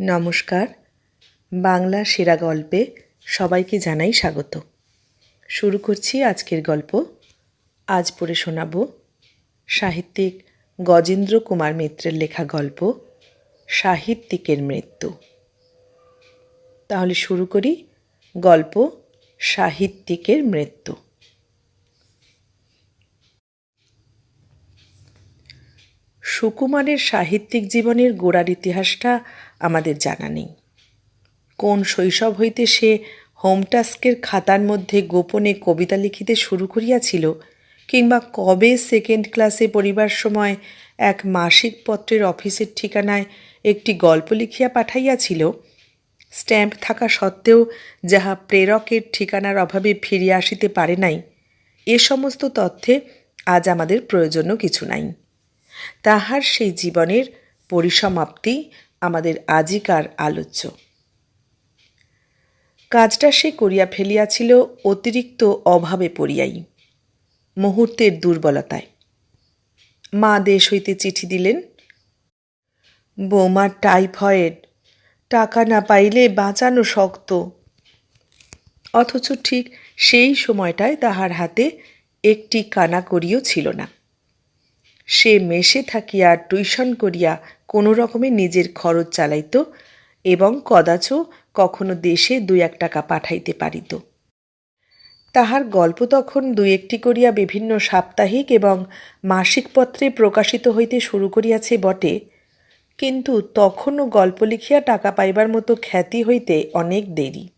নমস্কার। বাংলা সেরা গল্পে সবাইকে জানাই স্বাগত। শুরু করছি আজকের গল্প। আজ পড়ে শোনাব সাহিত্যিক গজেন্দ্র কুমার মিত্রের লেখা গল্প, সাহিত্যিকের মৃত্যু। তাহলে শুরু করি। গল্প, সাহিত্যিকের মৃত্যু। সুকুমারের সাহিত্যিক জীবনের গোড়ার ইতিহাসটা আমাদের জানা নেই। কোন শৈশব হইতে সে হোমটাস্কের খাতার মধ্যে গোপনে কবিতা লিখিতে শুরু করিয়াছিল কিংবা কবে সেকেন্ড ক্লাসে পড়িবার সময় এক মাসিক পত্রের অফিসের ঠিকানায় একটি গল্প লিখিয়া পাঠাইয়াছিল, স্ট্যাম্প থাকা সত্ত্বেও যাহা প্রেরকের ঠিকানার অভাবে ফিরিয়া আসিতে পারে নাই, এ সমস্ত তথ্যে আজ আমাদের প্রয়োজনও কিছু নাই। তাহার সেই জীবনের পরিসমাপ্তি আমাদের আজিকার আলোচ্য। কাজটা সে করিয়া ফেলিয়াছিল অতিরিক্ত অভাবে পড়িয়াই, মুহূর্তের দুর্বলতায়। মা দেশ হইতে চিঠি দিলেন, বৌমার টাইফয়েড, টাকা না পাইলে বাঁচানো শক্ত। অথচ ঠিক সেই সময়টায় তাহার হাতে একটি কানা করিও ছিল না। সে মেশে থাকিয়া টিউশন করিয়া কোনো রকমে নিজের খরচ চালাইত এবং কদাচ কখনো দেশে দুই এক টাকা পাঠাইতে পারিত। তাহার গল্প তখন দুই একটি করিয়া বিভিন্ন সাপ্তাহিক এবং মাসিক পত্রে প্রকাশিত হইতে শুরু করিয়াছে বটে, কিন্তু তখনও গল্প লিখিয়া টাকা পাইবার মতো খ্যাতি হইতে অনেক দেরি।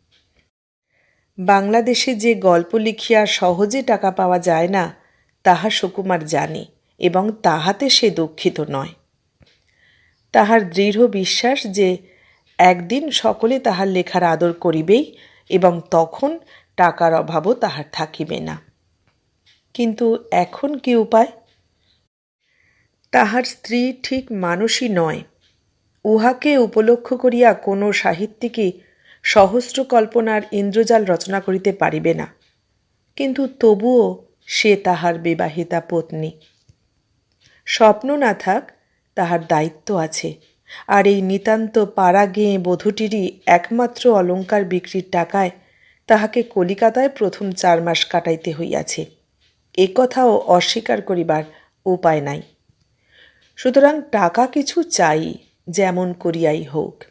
বাংলাদেশে যে গল্প লিখিয়া সহজে টাকা পাওয়া যায় না, তাহা সুকুমার জানে। এবং তাহাতে সে দুঃখিত নয়। তাহার দৃঢ় বিশ্বাস যে একদিন সকলে তাহার লেখার আদর করিবেই এবং তখন টাকার অভাবও তাহার থাকিবে না। কিন্তু এখন কি উপায়? তাহার স্ত্রী ঠিক মানুষই নয়। উহাকে উপলক্ষ করিয়া কোনো সাহিত্যিকই সহস্র কল্পনার ইন্দ্রজাল রচনা করিতে পারিবে না। কিন্তু তবুও সে তাহার বিবাহিতা পত্নী। স্বপ্ন না থাক, তাহার দায়িত্ব আছে। আর এই নিতান্ত পাড়া গেঁয়ে বধূটিরই একমাত্র অলঙ্কার বিক্রির টাকায় তাহাকে কলিকাতায় প্রথম চার মাস কাটাইতে হইয়াছে। এ কথাও অস্বীকার করিবার উপায় নাই। সুতরাং টাকা কিছু চাই, যেমন করিয়াই হোক।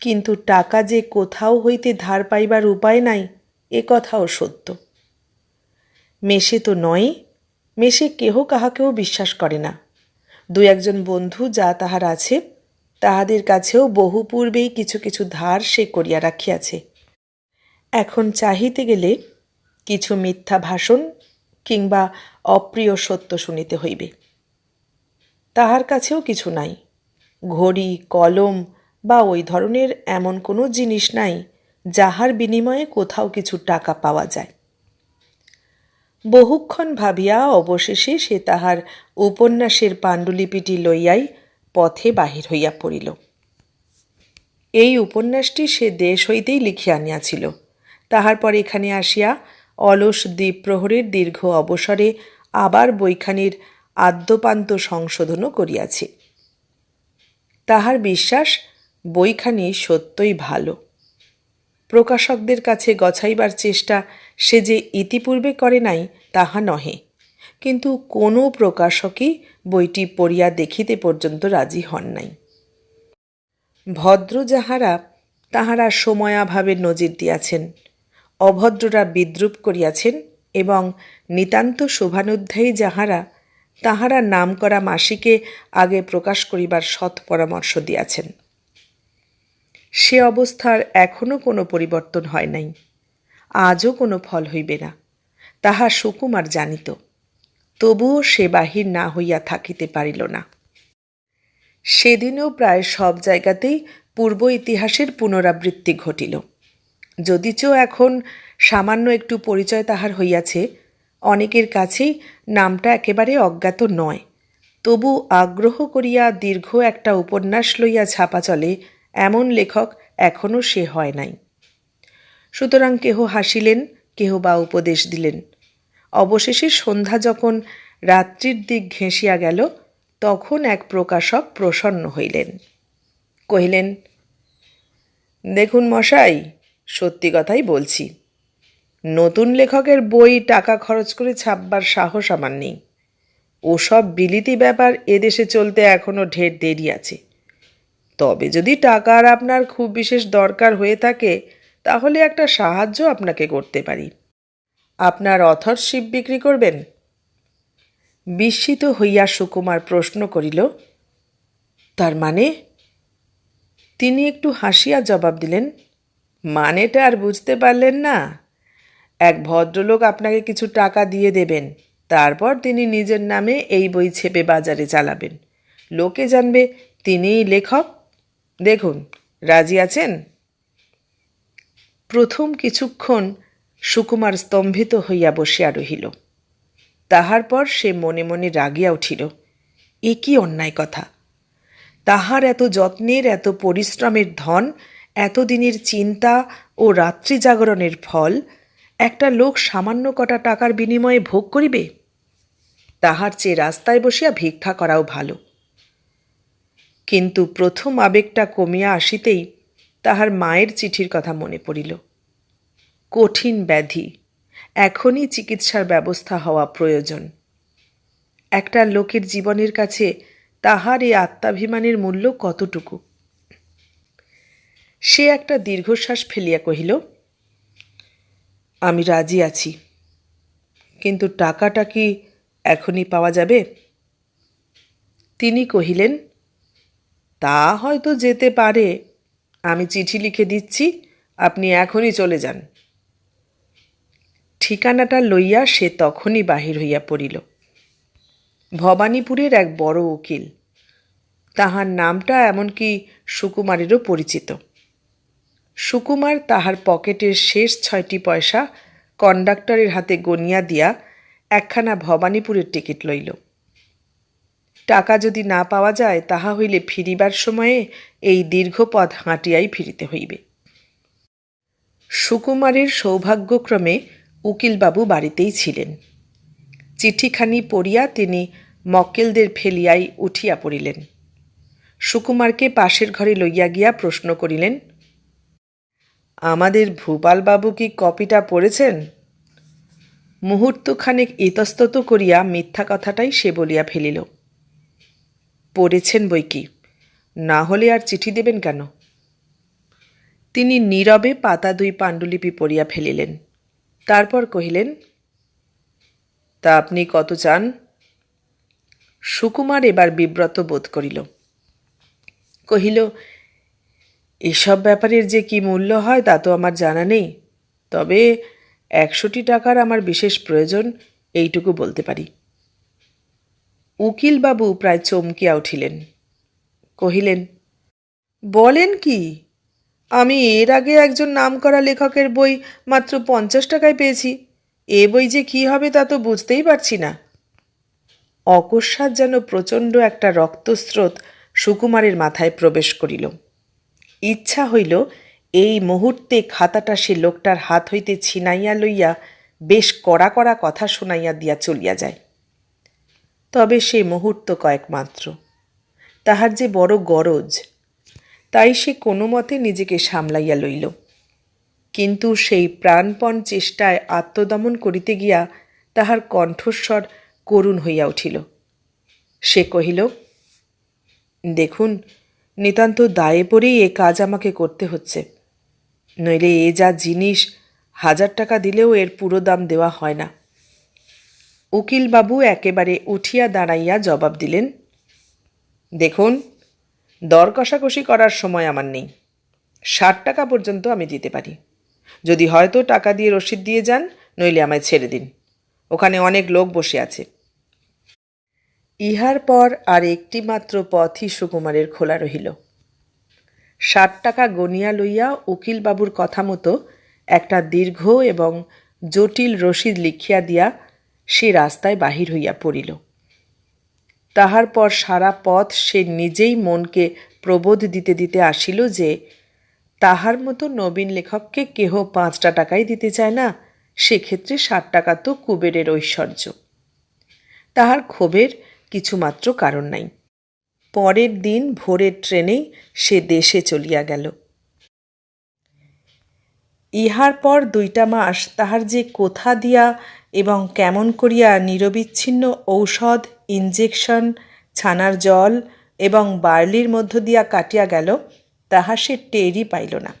কিন্তু টাকা যে কোথাও হইতে ধার পাইবার উপায় নাই, এ কথাও সত্য। মেশে তো নয় মেশে কেহ কাহাকেও বিশ্বাস করে না। দু একজন বন্ধু যা তাহার আছে, তাহাদের কাছেও বহু পূর্বেই কিছু কিছু ধার সে করিয়া রাখিয়াছে। এখন চাহিতে গেলে কিছু মিথ্যা ভাষণ কিংবা অপ্রিয় সত্য শুনিতে হইবে। তাহার কাছেও কিছু নাই। ঘড়ি, কলম বা ওই ধরনের এমন কোনো জিনিস নাই যাহার বিনিময়ে কোথাও কিছু টাকা পাওয়া যায়। বহুক্ষণ ভাবিয়া অবশেষে সে তাহার উপন্যাসের পাণ্ডুলিপিটি লইয়াই পথে বাহির হইয়া পড়িল। এই উপন্যাসটি সে দেশ হইতেই লিখিয়া আনিয়াছিল। তাহার পর এখানে আসিয়া অলস দ্বীপ প্রহরের দীর্ঘ অবসরে আবার বইখানির আদ্যপান্ত সংশোধনও করিয়াছে। তাহার বিশ্বাস বইখানি সত্যই ভালো। প্রকাশকদের কাছে গছাইবার চেষ্টা সে যে ইতিপূর্বে করে নাই, তাহা নহে। কিন্তু কোনো প্রকাশকই বইটি পড়িয়া দেখিতে পর্যন্ত রাজি হন নাই। ভদ্র যাহারা তাহারা সময়াভাবে নজির দিয়াছেন, অভদ্ররা বিদ্রুপ করিয়াছেন এবং নিতান্ত শোভানুধ্যায়ী যাহারা তাহারা নাম করা মাসিকে আগে প্রকাশ করিবার সৎ পরামর্শ দিয়াছেন। সে অবস্থার এখনও কোনো পরিবর্তন হয় নাই। আজও কোনো ফল হইবে না, তাহা সুকুমার জানিত। তবুও সে বাহির না হইয়া থাকিতে পারিল না। সেদিনও প্রায় সব জায়গাতেই পূর্ব ইতিহাসের পুনরাবৃত্তি ঘটিল। যদিচ এখন সামান্য একটু পরিচয় তাহার হইয়াছে, অনেকের কাছেই নামটা একেবারে অজ্ঞাত নয়। তবু আগ্রহ করিয়া দীর্ঘ একটা উপন্যাস লইয়া ছাপা চলে, এমন লেখক এখনও সে হয় নাই। সুতরাং কেহ হাসিলেন, কেহ বা উপদেশ দিলেন। অবশেষে সন্ধ্যা যখন রাত্রির দিক ঘেঁষিয়া গেল, তখন এক প্রকাশক প্রসন্ন হইলেন। কহিলেন, দেখুন মশাই, সত্যি কথাই বলছি। নতুন লেখকের বই টাকা খরচ করে ছাপবার সাহস আমার নেই। ওসব বিলিতি ব্যাপার এদেশে চলতে এখনও ঢের দেরি আছে। তবে যদি টাকার আপনার খুব বিশেষ দরকার হয়ে থাকে তাহলে একটা সাহায্য আপনাকে করতে পারি। আপনার অথরশিপ বিক্রি করবেন? বিস্মিত হইয়া সুকুমার প্রশ্ন করিল, তার মানে? তিনি একটু হাসিয়া জবাব দিলেন, মানেটা আর বুঝতে পারলেন না। এক ভদ্রলোক আপনাকে কিছু টাকা দিয়ে দেবেন, তারপর তিনি নিজের নামে এই বই ছেপে বাজারে চালাবেন। লোকে জানবে, তিনিই লেখক। দেখুন, রাজি আছেন? প্রথম কিছুক্ষণ সুকুমার স্তম্ভিত হইয়া বসিয়া রহিল। তাহার পর সে মনে মনে রাগিয়া উঠিল, এ কি অন্যায় কথা? তাহার এত যত্নের, এত পরিশ্রমের ধন এতদিনের চিন্তা ও রাত্রি জাগরণের ফল, একটা লোক সামান্য কটা টাকার বিনিময়ে ভোগ করিবে? তাহার চেয়ে রাস্তায় বসিয়া ভিক্ষা করাও ভালো। কিন্তু প্রথম আবেগটা কমিয়া আসিতেই তাহার মায়ের চিঠির কথা মনে পড়িল। কঠিন ব্যাধি, এখনই চিকিৎসার ব্যবস্থা হওয়া প্রয়োজন। একটা লোকের জীবনের কাছে তাহার এই আত্মাভিমানের মূল্য কতটুকু? সে একটা দীর্ঘশ্বাস ফেলিয়া কহিল, আমি রাজি আছি, কিন্তু টাকাটা কি এখনই পাওয়া যাবে? তিনি কহিলেন, তা হয়তো যেতে পারে আমি চিঠি লিখে দিচ্ছি, আপনি এখনই চলে যান। ঠিকানাটা লইয়া সে তখনই বাহির হইয়া পড়িল। ভবানীপুরের এক বড় উকিল। তাহার নামটা এমনকি সুকুমারেরও পরিচিত। সুকুমার তাহার পকেটের শেষ ছয়টি পয়সা কন্ডাক্টরের হাতে গনিয়া দিয়া একখানা ভবানীপুরের টিকিট লইল। টাকা যদি না পাওয়া যায়, তাহা হইলে ফিরিবার সময়ে এই দীর্ঘ পথ হাঁটিয়াই ফিরিতে হইবে। সুকুমারের সৌভাগ্যক্রমে উকিলবাবু বাড়িতেই ছিলেন। চিঠিখানি পড়িয়া তিনি মক্কেলদের ফেলিয়াই উঠিয়া পড়িলেন। সুকুমারকে পাশের ঘরে লইয়া গিয়া প্রশ্ন করিলেন, আমাদের ভূপালবাবু কি কপিটা পড়েছেন? মুহূর্তখানেক ইতস্তত করিয়া মিথ্যা কথাটাই সে বলিয়া ফেলিল। পড়েছেন বই কি? না হলে আর চিঠি দেবেন কেন? তিনি নীরবে পাতা দুই পাণ্ডুলিপি পড়িয়া ফেলিলেন। তারপর কহিলেন, তা আপনি কত চান? সুকুমার এবার বিব্রত বোধ করিল। কহিল, এসব ব্যাপারের যে কি মূল্য হয় তা তো আমার জানা নেই। তবে একশোটি টাকার আমার বিশেষ প্রয়োজন, এইটুকু বলতে পারি। উকিলবাবু প্রায় চমকিয়া উঠিলেন। কহিলেন, বলেন কি, আমি এর আগে একজন নামকরা লেখকের বই মাত্র পঞ্চাশ টাকায় পেয়েছি। এ বই যে কী হবে তা তো বুঝতেই পারছি না। অকস্মাৎ যেন প্রচণ্ড একটা রক্তস্রোত সুকুমারের মাথায় প্রবেশ করিল। ইচ্ছা হইল এই মুহূর্তে খাতাটা সে লোকটার হাত হইতে ছিনাইয়া লইয়া বেশ কড়া কড়া কথা শুনাইয়া দিয়া চলিয়া যায়। তবে সে মুহূর্ত কয়েক মাত্র। তাহার যে বড় গরজ, তাই সে কোনো মতে নিজেকে সামলাইয়া লইল। কিন্তু সেই প্রাণপণ চেষ্টায় আত্মদমন করিতে গিয়া তাহার কণ্ঠস্বর করুণ হইয়া উঠিল। সে কহিল, দেখুন, নিতান্ত দায়ে পড়েই এ কাজ আমাকে করতে হচ্ছে। নইলে এ যা জিনিস, হাজার টাকা দিলেও এর পুরো দাম দেওয়া হয় না। উকিলবাবু একেবারে উঠিয়া দাঁড়াইয়া জবাব দিলেন, দেখুন, দর কষাকষি করার সময় আমার নেই। ষাট টাকা পর্যন্ত আমি দিতে পারি। যদি হয়তো টাকা দিয়ে রসিদ দিয়ে যান, নইলে আমায় ছেড়ে দিন। ওখানে অনেক লোক বসে আছে। ইহার পর আর একটি মাত্র পথই সুকুমারের খোলা রহিল। ষাট টাকা গনিয়া লইয়া উকিলবাবুর কথা মতো একটা দীর্ঘ এবং জটিল রসিদ লিখিয়া দিয়া সে রাস্তায় বাহির হইয়া পড়িল। তাহার পর সারা পথ সে নিজেই মনকে প্রবোধ দিতে দিতে আসিল যে, তাহার মতো নবীন লেখককে কেহ পাঁচটা টাকাই দিতে চায় না, সেক্ষেত্রে ষাট টাকা তো কুবেরের ঐশ্বর্য। তাহার ক্ষোভের কিছুমাত্র কারণ নাই। পরের দিন ভোরের ট্রেনেই সে দেশে চলিয়া গেল। ইহার পর দুইটা মাস তাহার যে কোথা দিয়া এবং কেমন করিয়া নিরবিচ্ছিন্ন ঔষধ ইঞ্জেকশন ছানার জল এবং বার্লির মধ্য দিয়া কাটিয়া গেল, তাহা সে টেরই পাইল না।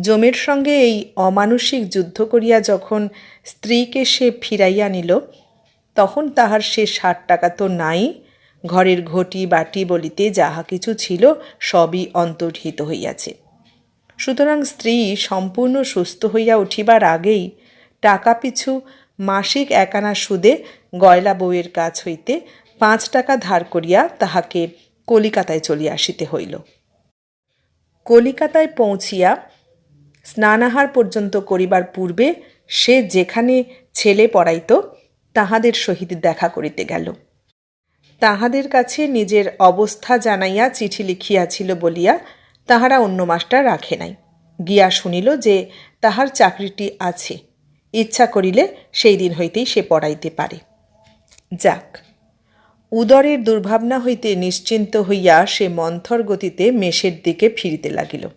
জমের সঙ্গে এই অমানসিক যুদ্ধ করিয়া যখন স্ত্রীকে সে ফিরাইয়া নিল, তখন তাহার সে ষাট টাকা তো নাই, ঘরের ঘটি বাটি বলিতে যাহা কিছু ছিল সবই অন্তর্হিত হইয়াছে। সুতরাং স্ত্রী সম্পূর্ণ সুস্থ হইয়া উঠিবার আগেই টাকা পিছু মাসিক একানা সুদে গয়লা বউয়ের কাছ হইতে পাঁচ টাকা ধার করিয়া তাহাকে কলিকাতায় চলিয়া আসিতে হইল। কলিকাতায় পৌঁছিয়া স্নানাহার পর্যন্ত করিবার পূর্বে সে যেখানে ছেলে পড়াইত, তাহাদের সহিত দেখা করিতে গেল। তাহাদের কাছে নিজের অবস্থা জানাইয়া চিঠি লিখিয়াছিল বলিয়া তাহারা অন্য মাস্টার রাখে নাই। গিয়া শুনিল যে তাহার চাকরিটি আছে। ইচ্ছা করিলে সেই দিন হইতেই সে পড়াইতে পারে। যাক, উদরের দুর্ভাবনা হইতে নিশ্চিন্ত হইয়া সে মন্থর গতিতে মেষের দিকে ফিরিতে লাগিল।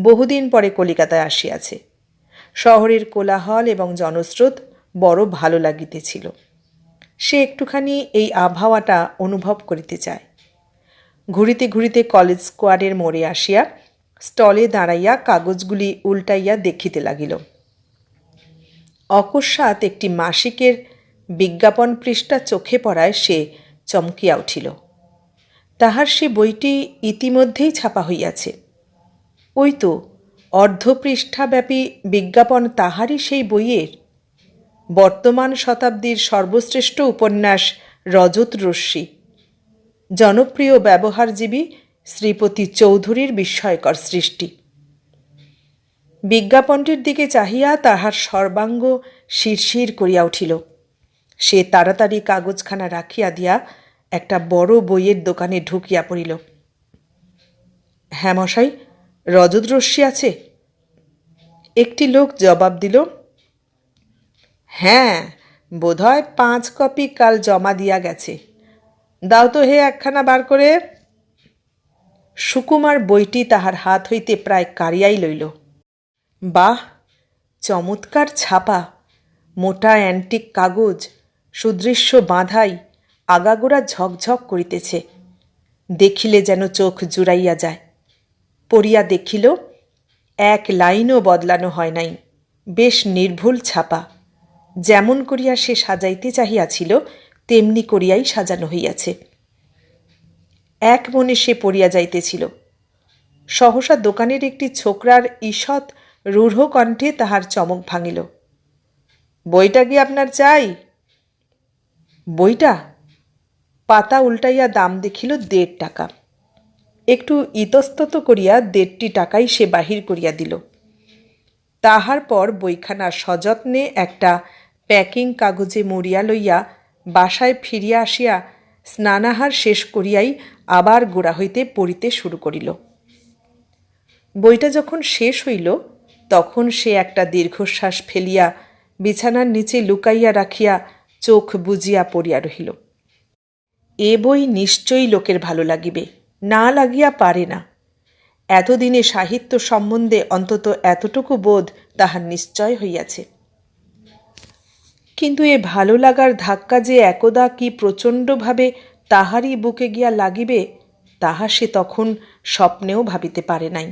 বহুদিন পরে কলিকাতায় আসিয়াছে। শহরের কোলাহল এবং জনস্রোত বড় ভালো লাগিতেছিল। সে একটুখানি এই আবহাওয়াটা অনুভব করিতে চায়। ঘুরিতে ঘুরিতে কলেজ স্কোয়াডের মোড়ে আসিয়া স্টলে দাঁড়াইয়া কাগজগুলি উল্টাইয়া দেখিতে লাগিল। অকস্মাৎ একটি মাসিকের বিজ্ঞাপন পৃষ্ঠা চোখে পড়ায় সে চমকিয়া উঠিল। তাহার সে বইটি ইতিমধ্যেই ছাপা হইয়াছে। ওই তো অর্ধপৃষ্ঠাব্যাপী বিজ্ঞাপন তাহারই সেই বইয়ের। বর্তমান শতাব্দীর সর্বশ্রেষ্ঠ উপন্যাস রজত রশ্মি। জনপ্রিয় ব্যবহারজীবী শ্রীপতি চৌধুরীর বিস্ময়কর সৃষ্টি। বিজ্ঞাপনটির দিকে চাহিয়া তাহার সর্বাঙ্গ শিরশির করিয়া উঠিল। সে তাড়াতাড়ি কাগজখানা রাখিয়া দিয়া একটা বড় বইয়ের দোকানে ঢুকিয়া পড়িল। হ্যাঁ মশাই রজত রশ্মি আছে? একটি লোক জবাব দিল হ্যাঁ বোধহয় পাঁচ কপি কাল জমা দিয়া গেছে। দাও তো হে একখানা বার করে। সুকুমার বইটি তাহার হাত হইতে প্রায় কারিয়াই লইল। বাহ, চমৎকার ছাপা, মোটা অ্যান্টিক কাগজ, সুদৃশ্য বাঁধাই, আগাগোড়া ঝকঝক করিতেছে। দেখিলে যেন চোখ জুড়াইয়া যায়। পড়িয়া দেখিল, এক লাইনও বদলানো হয় নাই, বেশ নির্ভুল ছাপা। যেমন করিয়া সে সাজাইতে চাহিয়াছিল, তেমনি করিয়াই সাজানো হইয়াছে। এক মনে সে পড়িয়া যাইতেছিল। সহসা দোকানের একটি ছোকরার ঈষৎ রূঢ় কণ্ঠে তাহার চমক ভাঙিল। বইটা কি আপনার চাই? বইটা? পাতা উল্টাইয়া দাম দেখিল দেড় টাকা। একটু ইতস্তত করিয়া দেড়টি টাকাই সে বাহির করিয়া দিল। তাহার পর বইখানা সযত্নে একটা প্যাকিং কাগজে মরিয়া লইয়া বাসায় ফিরিয়া আসিয়া স্নানাহার শেষ করিয়াই আবার গোড়া হইতে পড়িতে শুরু করিল। বইটা যখন শেষ হইল তখন সে একটা দীর্ঘশ্বাস ফেলিয়া বিছানার নিচে লুকাইয়া রাখিয়া চোখ বুজিয়া পড়িয়া রহিল। এ বই নিশ্চয়ই লোকের ভালো লাগিবে, না লাগিয়া পারে না। এতদিনে সাহিত্য সম্বন্ধে অন্তত এতটুকু বোধ তাহার নিশ্চয় হইয়াছে। কিন্তু এ ভালো লাগার ধাক্কা যে একদা কি প্রচণ্ডভাবে তাহারই বুকে গিয়া লাগিবে, তাহা সে তখন স্বপ্নেও ভাবিতে পারে নাই।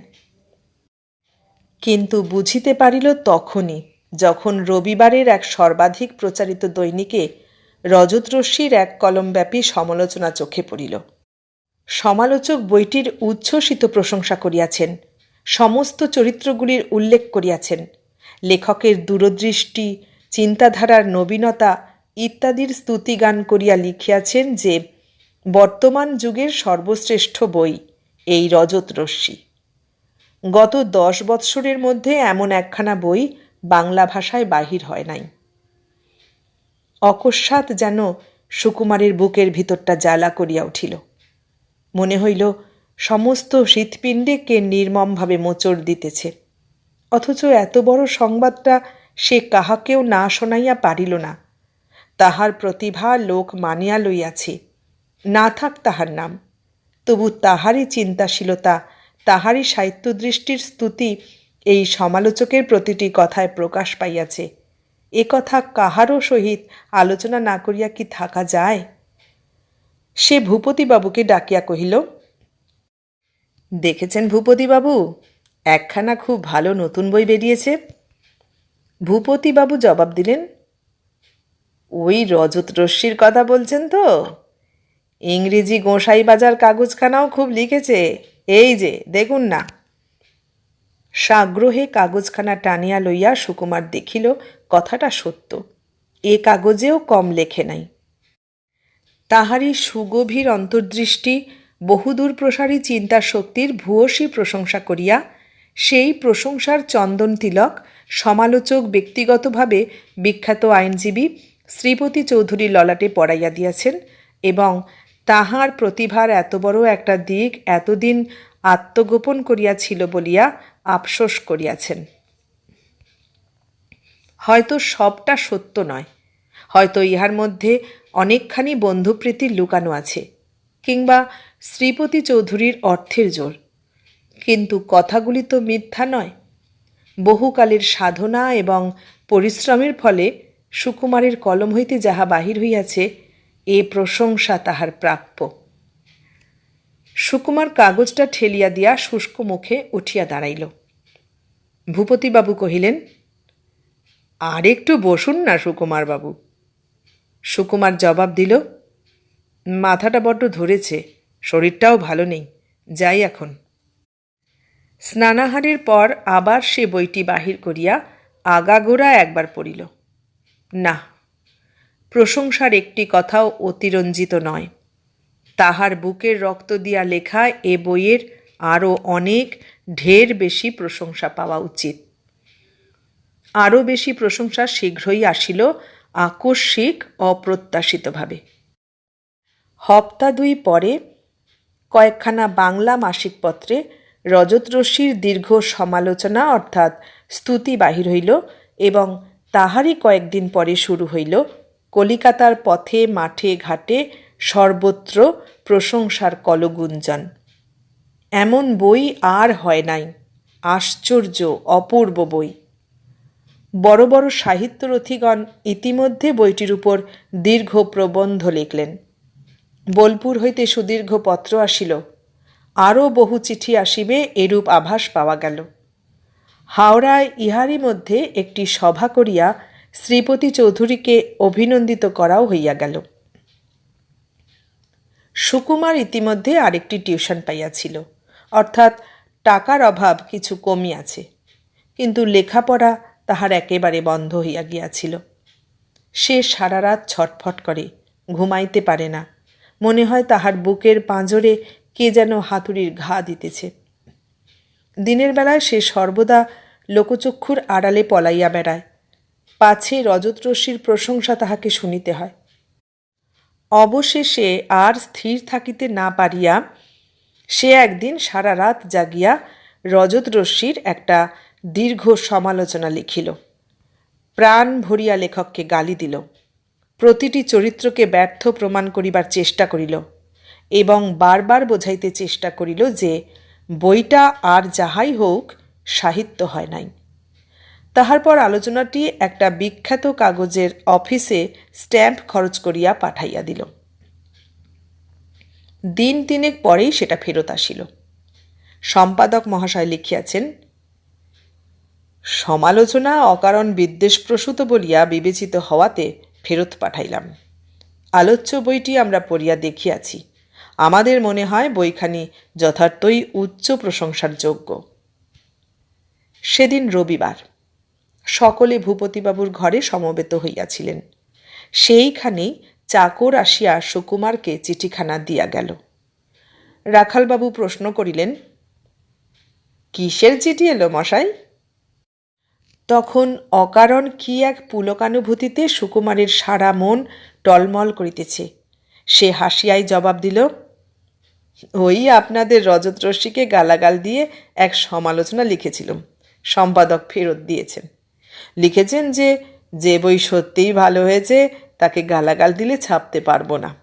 কিন্তু বুঝিতে পারিল তখনই, যখন রবিবারের এক সর্বাধিক প্রচারিত দৈনিকে রজতরশ্মির এক কলমব্যাপী সমালোচনা চোখে পড়িল। সমালোচক বইটির উচ্ছ্বসিত প্রশংসা করিয়াছেন, সমস্ত চরিত্রগুলির উল্লেখ করিয়াছেন, লেখকের দূরদৃষ্টি, চিন্তাধারার নবীনতা ইত্যাদির স্তুতিগান করিয়া লিখিয়াছেন যে, বর্তমান যুগের সর্বশ্রেষ্ঠ বই এই রজত রশ্মি। গত দশ বৎসরের মধ্যে এমন একখানা বই বাংলা ভাষায় বাহির হয় নাই। অকস্মাৎ যেন সুকুমারের বুকের ভিতরটা জ্বালা করিয়া উঠিল। মনে হইল, সমস্ত হৃৎপিণ্ডে কে নির্মমভাবে মোচড় দিতেছে। অথচ এত বড় সংবাদটা সে কাহাকেও না শোনাইয়া পারিল না। তাহার প্রতিভা লোক মানিয়া লইয়াছে। না থাক তাহার নাম, তবু তাহারই চিন্তাশীলতা তাহারই সাহিত্যদৃষ্টির স্তুতি এই সমালোচকের প্রতিটি কথায় প্রকাশ পাইয়াছে। এ কথা কাহারও সহিত আলোচনা না করিয়া কি থাকা যায়? সে ভূপতিবাবুকে ডাকিয়া কহিল, দেখেছেন ভূপতিবাবু, একখানা খুব ভালো নতুন বই বেরিয়েছে। ভূপতিবাবু জবাব দিলেন, ওই রজত রশ্মির কথা বলছেন তো? ইংরেজি গোঁসাই বাজার কাগজখানাও খুব লিখেছে। এই যে, দেখুন না। সাগ্রহে কাগজখানা টানিয়া লইয়া সুকুমার দেখিল, কথাটা সত্য। এ কাগজেও কম লেখে নাই। তাহারই সুগভীর অন্তর্দৃষ্টি, বহুদূর প্রসারী চিন্তা শক্তির ভূয়সী প্রশংসা করিয়া, সেই প্রশংসার চন্দন তিলক, সমালোচক ব্যক্তিগতভাবে বিখ্যাত আইনজীবী শ্রীপতি চৌধুরী ললাটে পড়াইয়া দিয়াছেন এবং তাহার প্রতিভার এত বড় একটা দিক এতদিন আত্মগোপন করিয়াছিল বলিয়া আফসোস করিয়াছেন। হয়তো সবটা সত্য নয়, হয়তো ইহার মধ্যে অনেকখানি বন্ধুপ্রীতি লুকানো আছে কিংবা শ্রীপতি চৌধুরীর অর্থের জোর, কিন্তু কথাগুলি তো মিথ্যা নয়। বহুকালের সাধনা এবং পরিশ্রমের ফলে সুকুমারের কলম হইতে যাহা বাহির হইয়াছে এ প্রশংসা তাহার প্রাপ্য। সুকুমার কাগজটা ঠেলিয়া দিয়া শুষ্ক মুখে উঠিয়া দাঁড়াইল। ভূপতিবাবু কহিলেন আর একটু বসুন না সুকুমার বাবু সুকুমার জবাব দিল, মাথাটা বড্ড ধরেছে, শরীরটাও ভালো নেই, যাই এখন। স্নানাহারের পর আবার সে বইটি বাহির করিয়া আগাগোড়া একবার পড়িল। না প্রশংসার একটি কথাও অতিরঞ্জিত নয়। তাহার বুকের রক্ত দিয়া লেখা এ বইয়ের আরও অনেক ঢের বেশি প্রশংসা পাওয়া উচিত। আরও বেশি প্রশংসা শীঘ্রই আসিল আকস্মিক অপ্রত্যাশিতভাবে। হপ্তা দুই পরে কয়েকখানা বাংলা মাসিকপত্রে রজতরশ্মির দীর্ঘ সমালোচনা অর্থাৎ স্তুতি বাহির হইল এবং তাহারই কয়েকদিন পরে শুরু হইল কলিকাতার পথে, মাঠে, ঘাটে সর্বত্র প্রশংসার কলগুঞ্জন। এমন বই আর হয় নাই, আশ্চর্য, অপূর্ব বই। বড় বড় সাহিত্যরথীগণ ইতিমধ্যে বইটির উপর দীর্ঘ প্রবন্ধ লিখলেন। বোলপুর হইতে সুদীর্ঘ পত্র আসিল, আরও বহু চিঠি আসিবে এরূপ আভাস পাওয়া গেল। হাওড়ায় ইহারই মধ্যে একটি সভা করিয়া শ্রীপতি চৌধুরীকে অভিনন্দিত করাও হইয়া গেল। সুকুমার ইতিমধ্যে আরেকটি টিউশন পাইয়াছিল। অর্থাৎ টাকার অভাব কিছু কমিয়াছে। কিন্তু লেখাপড়া তাহার একেবারে বন্ধ হইয়া গিয়াছিল। সে সারা রাত ছটফট করে, ঘুমাইতে পারে না। মনে হয় তাহার বুকের পাঁজরে কে যেন হাতুড়ির ঘা দিতেছে। দিনের বেলায় সে সর্বদা লোকচক্ষুর আড়ালে পলাইয়া বেড়ায়। পাছে রজতরশ্মির প্রশংসা তাহাকে শুনিতে হয়। অবশেষে আর স্থির থাকিতে না পারিয়া সে একদিন সারা রাত জাগিয়া রজত রশ্মির একটা দীর্ঘ সমালোচনা লিখিল। প্রাণ ভরিয়া লেখককে গালি দিল। প্রতিটি চরিত্রকে ব্যর্থ প্রমাণ করিবার চেষ্টা করিল এবং বারবার বোঝাইতে চেষ্টা করিল যে বইটা আর যাহাই হোক সাহিত্য হয় নাই। তাহার পর আলোচনাটি একটা বিখ্যাত কাগজের অফিসে স্ট্যাম্প খরচ করিয়া পাঠাইয়া দিল। দিন তিনেক পরেই সেটা ফেরত আসিল। সম্পাদক মহাশয় লিখিয়াছেন, সমালোচনা অকারণ বিদ্বেষপ্রসূত বলিয়া বিবেচিত হওয়াতে ফেরত পাঠাইলাম। আলোচ্য বইটি আমরা পড়িয়া দেখিয়াছি। আমাদের মনে হয় বইখানি যথার্থই উচ্চ প্রশংসার যোগ্য। সেদিন রবিবার। সকলে ভূপতিবাবুর ঘরে সমবেত হইয়াছিলেন। সেইখানেই চাকর আসিয়া সুকুমারকে চিঠিখানা দিয়া গেল। রাখালবাবু প্রশ্ন করিলেন, কিসের চিঠি এলো মশাই? তখন অকারণ কি এক পুলকানুভূতিতে সুকুমারের সারা মন টলমল করিতেছে। সে হাসিয়াই জবাব দিল, ওই আপনাদের রজত রশ্মিকে গালাগাল দিয়ে এক সমালোচনা লিখেছিলাম। সম্পাদক ফেরত দিয়েছেন। লিখেছেন যে যে বই সত্যিই ভালো হয়েছে, তাকে গালাগাল দিলে ছাপতে পারব না।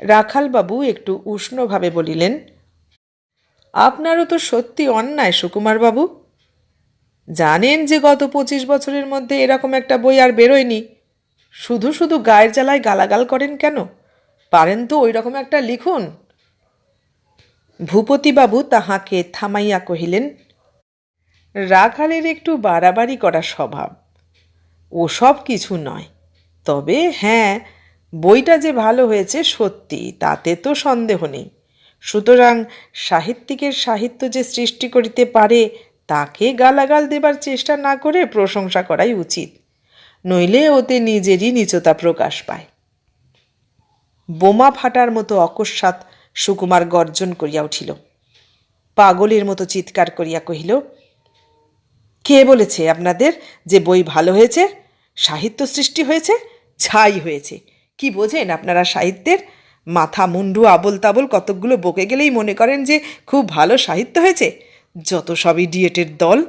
রাখালবাবু একটু উষ্ণভাবে বলিলেন, আপনারও তো সত্যি অন্যায়, সুকুমারবাবু। জানেন যে গত পঁচিশ বছরের মধ্যে এরকম একটা বই আর বেরোয়নি। শুধু শুধু গায়ের জ্বালায় গালাগাল করেন কেন? পারেন তো ওই রকম একটা লিখুন? ভূপতিবাবু তাহাকে থামাইয়া কহিলেন রাখালের একটু বাড়াবাড়ি করা স্বভাব। ওসব কিছু নয়। তবে হ্যাঁ বইটা যে ভালো হয়েছে সত্যি, তাতে তো সন্দেহ নেই। সুতরাং সাহিত্যিকের সাহিত্য যে সৃষ্টি করিতে পারে, তাকে গালাগাল দেবার চেষ্টা না করে প্রশংসা করাই উচিত। নইলে ওতে নিজেরই নিচতা প্রকাশ পায়। বোমা ফাটার মতো অকস্মাৎ সুকুমার গর্জন করিয়া উঠিল। পাগলের মতো চিৎকার করিয়া কহিল কে বলেছে আপনাদের যে বই ভালো হয়েছে? সাহিত্য সৃষ্টি হয়েছে, ছাই হয়েছে। কি বোঝেন আপনারা সাহিত্যের? মাথা মুন্ডু আবল তাবল কতকগুলো বকে গেলেই মনে করেন যে খুব ভালো সাহিত্য হয়েছে। যত সব ইডিয়েটের দল।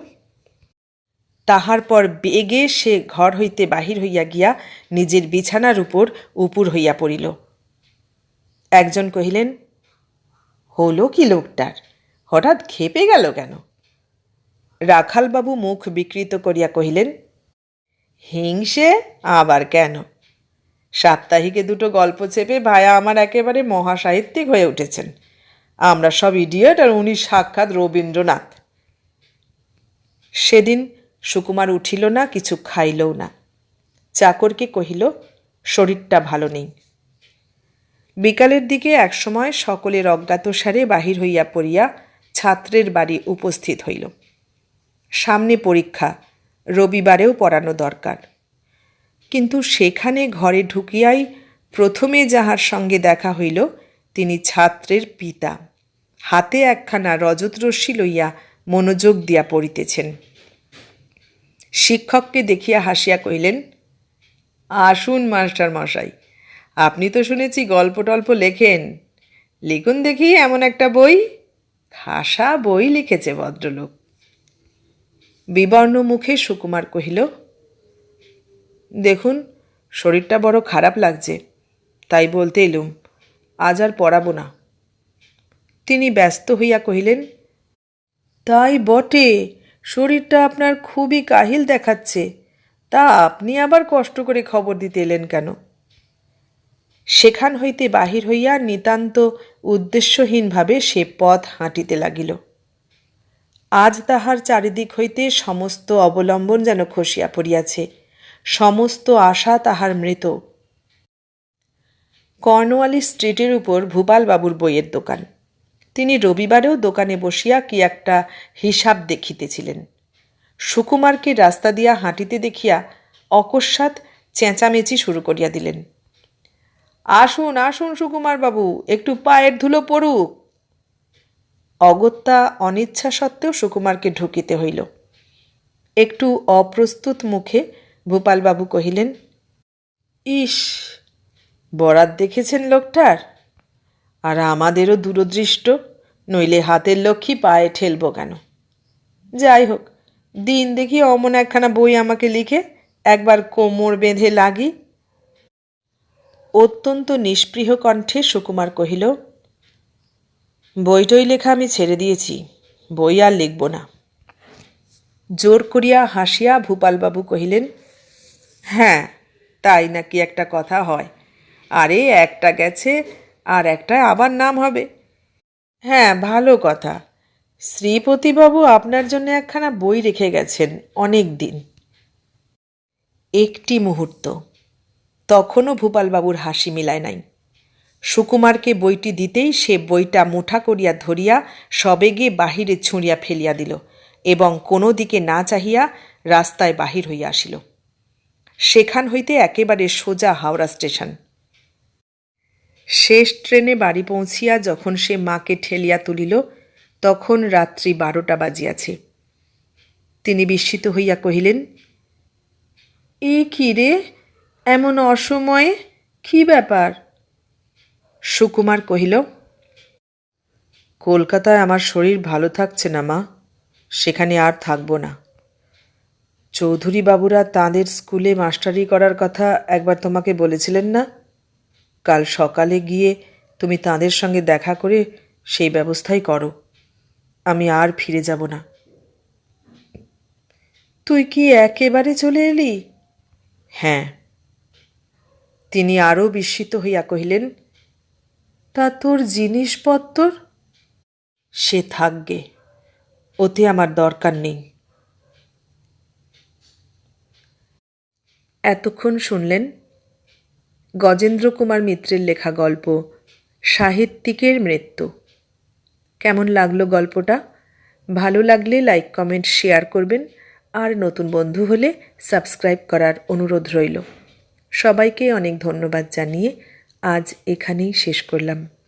তাহার পর বেগে সে ঘর হইতে বাহির হইয়া গিয়া নিজের বিছানার উপর উপুর হইয়া পড়িল। একজন কহিলেন, হলো কি লোকটার? হঠাৎ খেপে গেল কেন? রাখালবাবু মুখ বিকৃত করিয়া কহিলেন, হিংসে? আবার কেন? সাপ্তাহিকে দুটো গল্প চেপে ভায়া আমার একেবারে মহাসাহিত্যিক হয়ে উঠেছেন। আমরা সব ইডিয়ট আর উনি সাক্ষাৎ রবীন্দ্রনাথ। সেদিন সুকুমার উঠিল না, কিছু খাইলও না। চাকরকে কহিল, শরীরটা ভালো নেই। বিকালের দিকে একসময় সকলের অজ্ঞাতসারে বাহির হইয়া পড়িয়া ছাত্রের বাড়ি উপস্থিত হইল। সামনে পরীক্ষা, রবিবারেও পড়ানো দরকার। কিন্তু সেখানে ঘরে ঢুকিয়াই প্রথমে যাহার সঙ্গে দেখা হইল, তিনি ছাত্রের পিতা। হাতে একখানা রজতরশ্মি লইয়া মনোযোগ দিয়া পড়িতেছেন। শিক্ষককে দেখিয়া হাসিয়া কহিলেন, আসুন, মাস্টার মশাই, আপনি তো শুনেছি গল্প টল্প লেখেন। লিখুন দেখি এমন একটা বই। খাসা বই লিখেছে ভদ্রলোক। বিবর্ণ মুখে সুকুমার কহিল, দেখুন, শরীরটা বড় খারাপ লাগছে। তাই বলতে এলুম, আজ আর পড়াবো না। তিনি ব্যস্ত হইয়া কহিলেন, তাই বটে, শরীরটা আপনার খুবই কাহিল দেখাচ্ছে। তা আপনি আবার কষ্ট করে খবর দিতে এলেন কেন? সেখান হইতে বাহির হইয়া নিতান্ত উদ্দেশ্যহীনভাবে সে পথ হাঁটিতে লাগিল। আজ তাহার চারিদিক হইতে সমস্ত অবলম্বন যেন খসিয়া পড়িয়াছে। সমস্ত আশা তাহার মৃত। কর্নওয়ালি স্ট্রিটের উপর ভূপালবাবুর বইয়ের দোকান। তিনি রবিবারেও দোকানে বসিয়া কি একটা হিসাব দেখিতেছিলেন। সুকুমারকে রাস্তা দিয়া হাঁটিতে দেখিয়া অকস্মাৎ চেঁচামেচি শুরু করিয়া দিলেন। আসুন আসুন সুকুমার বাবু একটু পায়ের ধুলো পড়ুক। অগত্যা অনিচ্ছা সত্ত্বেও সুকুমারকে ঢুকিতে হইল। একটু অপ্রস্তুত মুখে ভূপালবাবু কহিলেন, ইস, বরাত দেখেছেন লোকটার? আর আমাদেরও দূরদৃষ্ট, নইলে হাতের লক্ষ্মী পায়ে ঠেলব কেন? যাই হোক, দিন দেখি অমন একখানা বই আমাকে লিখে একবার কোমর বেঁধে লাগি। অত্যন্ত নিষ্পৃহ কণ্ঠে সুকুমার কহিল বইটই লেখা আমি ছেড়ে দিয়েছি, বই আর লিখব না। জোর করিয়া হাসিয়া ভূপালবাবু কহিলেন হ্যাঁ তাই নাকি একটা কথা হয়। আরে, একটা গেছে আর একটা আবার নাম হবে। হ্যাঁ ভালো কথা। শ্রীপতিবাবু আপনার জন্য একখানা বই রেখে গেছেন অনেক দিন। একটি মুহূর্ত। তখনও ভূপালবাবুর হাসি মিলায় নাই। সুকুমারকে বইটি দিতেই সে বইটা মুঠা করিয়া ধরিয়া সবেগে বাহিরে ছুঁড়িয়া ফেলিয়া দিল এবং কোনো দিকে না চাহিয়া রাস্তায় বাহির হইয়া আসিল। সেখান হইতে একেবারে সোজা হাওড়া স্টেশন। শেষ ট্রেনে বাড়ি পৌঁছিয়া যখন সে মাকে ঠেলিয়া তুলিল, তখন রাত্রি বারোটা বাজিয়াছে। তিনি বিস্মিত হইয়া কহিলেন, এ কী রে? এমন অসময়ে? কি ব্যাপার? সুকুমার কহিল, কলকাতায় আমার শরীর ভালো থাকছে না, মা। সেখানে আর থাকব না। চৌধুরী বাবুরা তাঁদের স্কুলে মাস্টারি করার কথা একবার তোমাকে বলেছিলেন না? কাল সকালে গিয়ে তুমি তাদের সঙ্গে দেখা করে সেই ব্যবস্থাই করো। আমি আর ফিরে যাব না। তুই কি একেবারে চলে এলি? হ্যাঁ। তিনি আরও বিস্মিত হইয়া কহিলেন তা তোর জিনিসপত্র সে থাকবে। ওতে আমার দরকার নেই। এতক্ষণ শুনলেন গজেন্দ্র কুমার মিত্রের লেখা গল্প, সাহিত্যিকের মৃত্যু। কেমন লাগল গল্পটা? ভালো লাগলে লাইক কমেন্ট শেয়ার করবেন। আর নতুন বন্ধু হলে সাবস্ক্রাইব করার অনুরোধ রইল। সবাইকে অনেক ধন্যবাদ জানিয়ে আজ এখানেই শেষ করলাম।